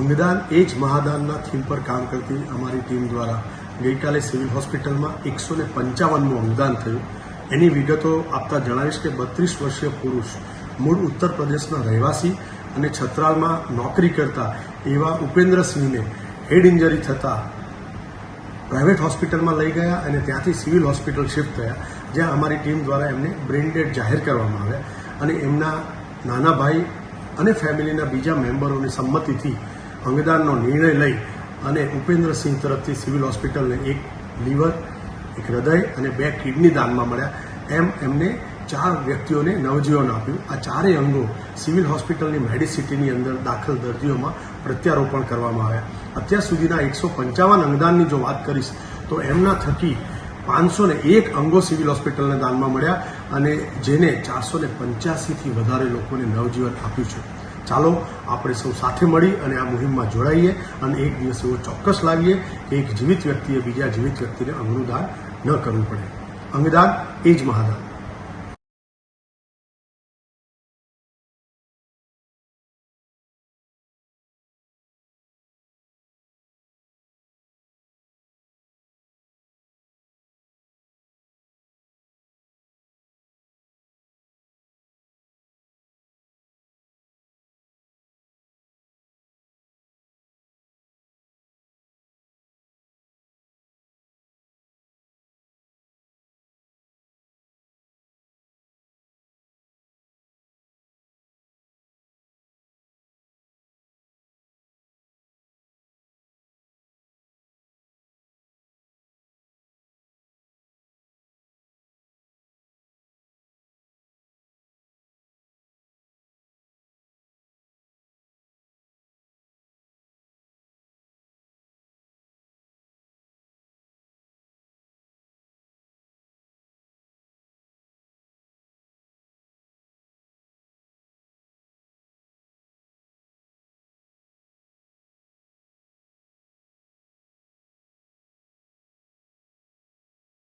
અંગદાન એ જ મહાદાનના થીમ પર કામ કરતી અમારી ટીમ દ્વારા ગઈકાલે સિવિલ હોસ્પિટલમાં એકસો ને પંચાવનનું અંગદાન થયું. એની વિગતો આપતા જણાવીશ કે બત્રીસ વર્ષીય પુરુષ મૂળ ઉત્તર પ્રદેશના રહેવાસી અને છત્રાલમાં નોકરી કરતા એવા ઉપેન્દ્રસિંહને હેડ ઇન્જરી થતાં પ્રાઇવેટ હોસ્પિટલમાં લઈ ગયા અને ત્યાંથી સિવિલ હોસ્પિટલ શિફ્ટ થયા, જ્યાં અમારી ટીમ દ્વારા એમને બ્રેઇન જાહેર કરવામાં આવ્યા. અને એમના નાના ભાઈ અને ફેમિલીના બીજા મેમ્બરોની સંમતિથી અંગદાનનો નિર્ણય લઈ અને ઉપેન્દ્રસિંહ તરફથી સિવિલ હોસ્પિટલને એક લીવર, એક હૃદય અને બે કિડની દાનમાં મળ્યા. એમ એમને ચાર વ્યક્તિઓને નવજીવન આપ્યું. આ ચારેય અંગો સિવિલ હોસ્પિટલની મેડિસિટીની અંદર દાખલ દર્દીઓમાં પ્રત્યારોપણ કરવામાં આવ્યા. અત્યાર સુધીના એકસો પંચાવન અંગદાનની જો વાત કરીશ, તો એમના થકી પાંચસો એક અંગો સિવિલ હોસ્પિટલને દાનમાં મળ્યા અને જેને ચારસો ને પંચ્યાસીથી વધારે લોકોને નવજીવન આપ્યું છે. ચાલો આપણે સૌ સાથે મળી અને આ મુહિમમાં જોડાઈએ અને એક દિવસ એવો ચોક્કસ લાવીએ કે એક જીવિત વ્યક્તિએ બીજા જીવિત વ્યક્તિને અંગનું દાન ન કરવું પડે. અંગદાન એ જ મહાદાન.